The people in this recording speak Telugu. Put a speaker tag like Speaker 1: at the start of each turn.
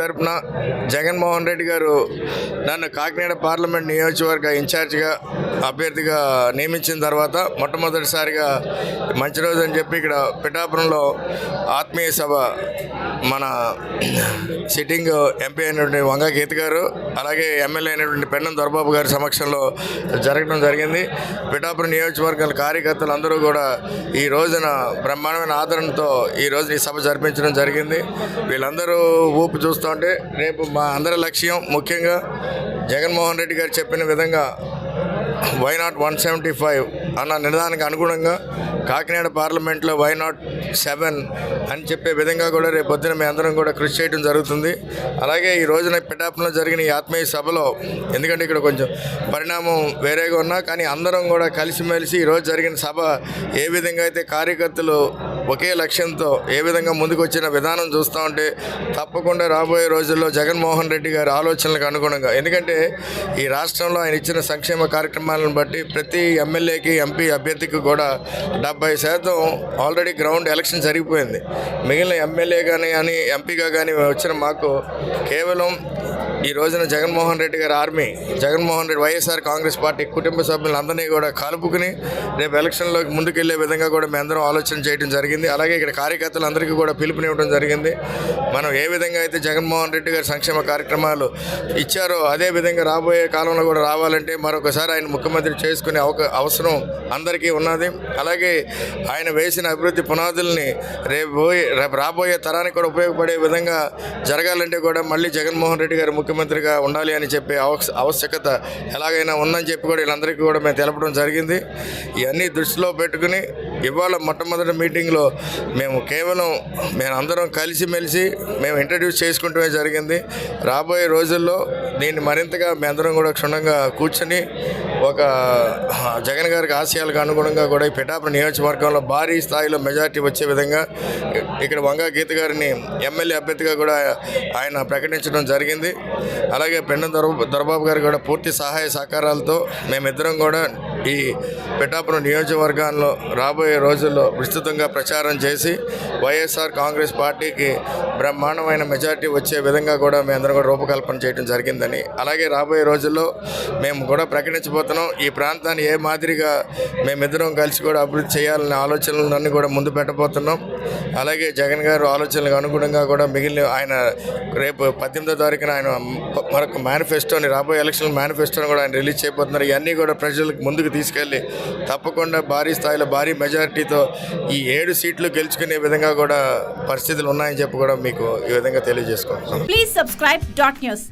Speaker 1: తరపున జగన్మోహన్ రెడ్డి గారు నన్ను కాకినాడ పార్లమెంట్ నియోజకవర్గ ఇన్ఛార్జిగా అభ్యర్థిగా నియమించిన తర్వాత మొట్టమొదటిసారిగా మంచి రోజు అని చెప్పి ఇక్కడ పిఠాపురంలో ఆత్మీయ సభ మన సిట్టింగ్ ఎంపీ అయినటువంటి వంగ గీత గారు అలాగే ఎమ్మెల్యే అయినటువంటి పెన్నం దొరబాబు గారి సమక్షంలో జరగడం జరిగింది. పిఠాపురం నియోజకవర్గాల కార్యకర్తలు అందరూ కూడా ఈ రోజున బ్రహ్మాండమైన ఆదరణతో ఈ రోజున ఈ సభ జరిపించడం జరిగింది. వీళ్ళందరూ ఊపు చూస్తుంటే రేపు మా అందరి లక్ష్యం ముఖ్యంగా జగన్మోహన్ రెడ్డి గారు చెప్పిన విధంగా why not one seventy five అన్న నిర్ణయానికి అనుగుణంగా కాకినాడ పార్లమెంట్లో వై నాట్ సెవెన్ అని చెప్పే విధంగా కూడా రేపు పొద్దున మీ అందరం కూడా కృషి చేయడం జరుగుతుంది. అలాగే ఈ రోజున పిఠాపురంలో జరిగిన ఈ ఆత్మీయ సభలో ఎందుకంటే ఇక్కడ కొంచెం పరిణామం వేరేగా ఉన్నా కానీ అందరం కూడా కలిసిమెలిసి ఈరోజు జరిగిన సభ ఏ విధంగా అయితే కార్యకర్తలు ఒకే లక్ష్యంతో ఏ విధంగా ముందుకు వచ్చిన విధానం చూస్తూ ఉంటే తప్పకుండా రాబోయే రోజుల్లో జగన్మోహన్ రెడ్డి గారి ఆలోచనలకు అనుగుణంగా. ఎందుకంటే ఈ రాష్ట్రంలో ఆయన ఇచ్చిన సంక్షేమ కార్యక్రమాలను బట్టి ప్రతి ఎమ్మెల్యేకి ఎంపీ అభ్యర్థికి కూడా డెబ్బై శాతం ఆల్రెడీ గ్రౌండ్ ఎలక్షన్ జరిగిపోయింది. మిగిలిన ఎమ్మెల్యే కానీ అని ఎంపీగా కానీ వచ్చిన మాకు కేవలం ఈ రోజున జగన్మోహన్ రెడ్డి గారి army Jaganmohan Reddy Y S R Congress party కుటుంబ సభ్యులందరినీ కూడా కలుపుకుని రేపు ఎలక్షన్లోకి ముందుకెళ్ళే విధంగా కూడా మేము అందరం ఆలోచన చేయడం జరిగింది. అలాగే ఇక్కడ కార్యకర్తలందరికీ కూడా పిలుపునివ్వడం జరిగింది. మనం ఏ విధంగా అయితే జగన్మోహన్ రెడ్డి గారి సంక్షేమ కార్యక్రమాలు ఇచ్చారో అదే విధంగా రాబోయే కాలంలో కూడా రావాలంటే మరొకసారి ఆయన ముఖ్యమంత్రి చేసుకునే అవసరం అందరికీ ఉన్నది. అలాగే ఆయన వేసిన అభివృద్ధి పునాదుల్ని రేపు రేపు రాబోయే తరానికి కూడా ఉపయోగపడే విధంగా జరగాలంటే కూడా మళ్ళీ జగన్మోహన్ రెడ్డి గారు ముఖ్యమంత్రిగా ఉండాలి అని చెప్పే ఆవశ్యకత ఎలాగైనా ఉందని చెప్పి కూడా వీళ్ళందరికీ కూడా మేము తెలపడం జరిగింది. ఇవన్నీ దృష్టిలో పెట్టుకుని ఇవాళ మొట్టమొదటి మీటింగ్లో మేము కేవలం మేము అందరం కలిసిమెలిసి మేము ఇంట్రడ్యూస్ చేసుకుంటమే జరిగింది. రాబోయే రోజుల్లో దీన్ని మరింతగా మేము అందరం కూడా క్షుణ్ణంగా కూర్చొని ఒక జగన్ గారికి ఆశయాలకు అనుగుణంగా కూడా ఈ పిఠాపురం నియోజకవర్గంలో భారీ స్థాయిలో మెజార్టీ వచ్చే విధంగా ఇక్కడ వంగా గీత గారిని ఎమ్మెల్యే అభ్యర్థిగా కూడా ఆయన ప్రకటించడం జరిగింది. అలాగే పెండ దొర దొరబాబు గారు కూడా పూర్తి సహాయ సహకారాలతో మేమిద్దరం కూడా ఈ పిఠాపురం నియోజకవర్గాల్లో రాబోయే రోజుల్లో విస్తృతంగా ప్రచారం చేసి వైఎస్ఆర్ కాంగ్రెస్ పార్టీకి బ్రహ్మాండమైన మెజార్టీ వచ్చే విధంగా కూడా మేమందరం కూడా రూపకల్పన చేయడం జరిగిందని అలాగే రాబోయే రోజుల్లో మేము కూడా ప్రకటించబోతున్నాం. ఈ ప్రాంతాన్ని ఏ మాదిరిగా మేమిద్దరం కలిసి కూడా అభివృద్ధి చేయాలనే ఆలోచనలన్నీ కూడా ముందు పెట్టబోతున్నాం. అలాగే జగన్ గారు ఆలోచనలకు అనుగుణంగా కూడా మిగిలిన ఆయన రేపు పద్దెనిమిదో తారీఖున ఆయన మరొక మేనిఫెస్టోని రాబోయే ఎలక్షన్ మేనిఫెస్టోని కూడా ఆయన రిలీజ్ చేయబోతున్నారు. ఇవన్నీ కూడా ప్రజలకు ముందుకు తీసుకెళ్ళి తప్పకుండా భారీ స్థాయిలో భారీ మెజారిటీతో ఈ ఏడు సీట్లు గెలుచుకునే విధంగా కూడా పరిస్థితులు ఉన్నాయని చెప్పి కూడా మీకు ఈ విధంగా తెలియజేసుకుంటున్నాం
Speaker 2: ప్లీజ్ సబ్స్క్రైబ్ డాట్ న్యూస్